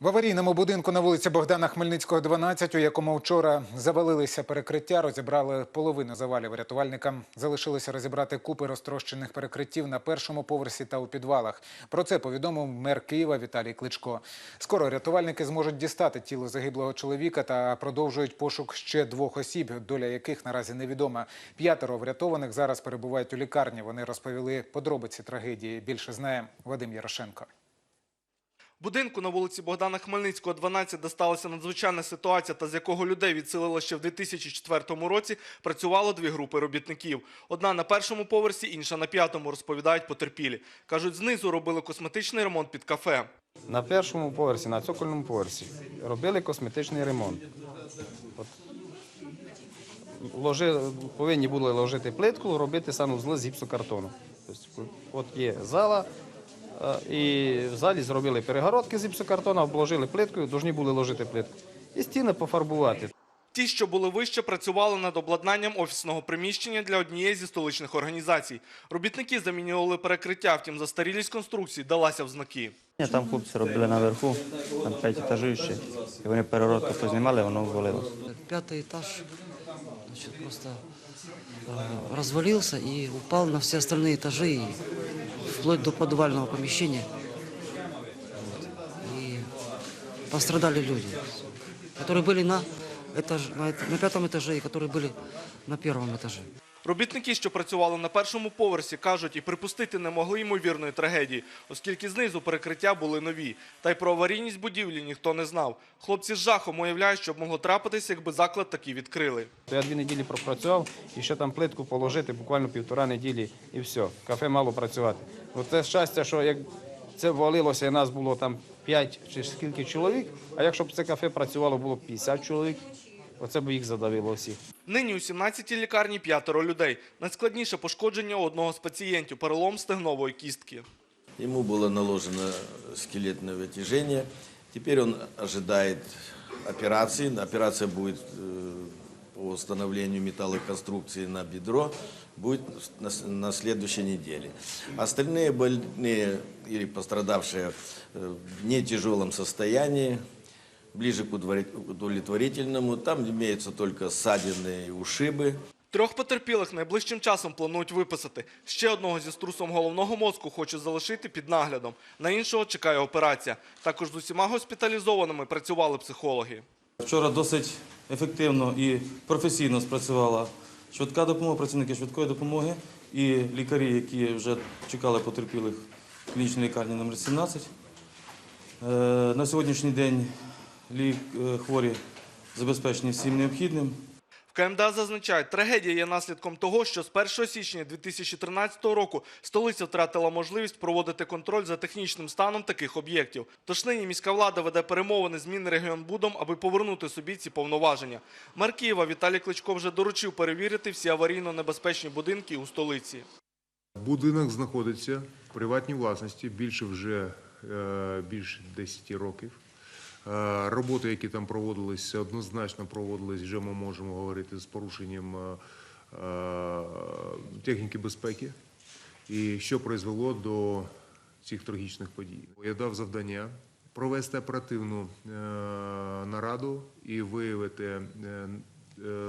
В аварійному будинку на вулиці Богдана Хмельницького, 12, у якому вчора завалилися перекриття, розібрали половину завалів. Рятувальникам залишилося розібрати купи розтрощених перекриттів на першому поверсі та у підвалах. Про це повідомив мер Києва Віталій Кличко. Скоро рятувальники зможуть дістати тіло загиблого чоловіка та продовжують пошук ще двох осіб, доля яких наразі невідома. П'ятеро врятованих зараз перебувають у лікарні. Вони розповіли подробиці трагедії. Більше знає Вадим Ярошенко. Будинку на вулиці Богдана Хмельницького, 12, де сталася надзвичайна ситуація та з якого людей відселило ще в 2004 році, працювало дві групи робітників. Одна на першому поверсі, інша на п'ятому, розповідають потерпілі. Кажуть, знизу робили косметичний ремонт під кафе. На першому поверсі, на цокольному поверсі, робили косметичний ремонт. От, ложи, повинні були ложити плитку, робити санузли з гіпсокартону. Тобто, от є зала, і в залі зробили перегородки з гіпсокартону, обложили плиткою, повинні були ложити плитку. І стіни пофарбувати. Ті, що були вище, працювали над обладнанням офісного приміщення для однієї зі столичних організацій. Робітники замінювали перекриття, втім застарілість конструкцій далася в знаки. Ні, Там хлопці робили наверху, там п'ять етажів ще, і вони перегородку познімали, воно ввалило. Пятый этаж значит, просто э, развалился и упал на все остальные этажи, и вплоть до подвального помещения. Вот. И пострадали люди, которые были на, этаж, на, эт- на пятом этаже и которые были на первом этаже. Робітники, що працювали на першому поверсі, кажуть, і припустити не могли ймовірної трагедії, оскільки знизу перекриття були нові. Та й про аварійність будівлі ніхто не знав. Хлопці з жахом уявляють, що б могло трапитися, якби заклад таки відкрили. Я дві неділі пропрацював і ще там плитку положити буквально півтора неділі і все. Кафе мало працювати. Ну, це щастя, що як це валилося, і нас було там 5 чи скільки чоловік, а якщо б це кафе працювало, було б 50 чоловік, оце б їх задавило всіх. Нині у 17-й лікарні п'ятеро людей. Найскладніше пошкодження у одного з пацієнтів – перелом стегнової кістки. Ему было наложено скелетное вытяжение. Теперь он ожидает операции. Операция будет э, по установлению металлоконструкции на бедро будет на, с- на следующей неделе. Остальные больные или пострадавшие э, в нетяжелом состоянии, ближе к удовлет- удовлетворительному. Там имеются только ссадины и ушибы. Трьох потерпілих найближчим часом планують виписати. Ще одного зі струсом головного мозку хочуть залишити під наглядом. На іншого чекає операція. Також з усіма госпіталізованими працювали психологи. Вчора досить ефективно і професійно спрацювала швидка допомога, працівники швидкої допомоги і лікарі, які вже чекали потерпілих в клінічній лікарні номер 17. Е, На сьогоднішній день хворі забезпечені всім необхідним. В КМДА зазначають, трагедія є наслідком того, що з 1 січня 2013 року столиця втратила можливість проводити контроль за технічним станом таких об'єктів. Тож нині міська влада веде перемовини з Мінрегіонбудом, аби повернути собі ці повноваження. Мер Києва Віталій Кличко вже доручив перевірити всі аварійно небезпечні будинки у столиці. Будинок знаходиться в приватній власності більше вже е, більше 10 років. Е, Роботи, які там проводилися, однозначно проводились, вже ми можемо говорити з порушенням е, е, техніки безпеки, і що призвело до цих трагічних подій. Я дав завдання провести оперативну нараду і виявити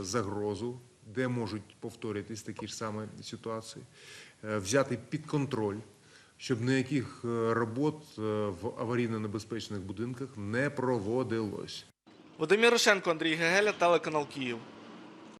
загрозу, де можуть повторитись такі ж самі ситуації, взяти під контроль, щоб ніяких е, робот е, в аварійно-небезпечних будинках не проводилось. Вадим Ярошенко, Андрій Гегеля, телеканал Київ.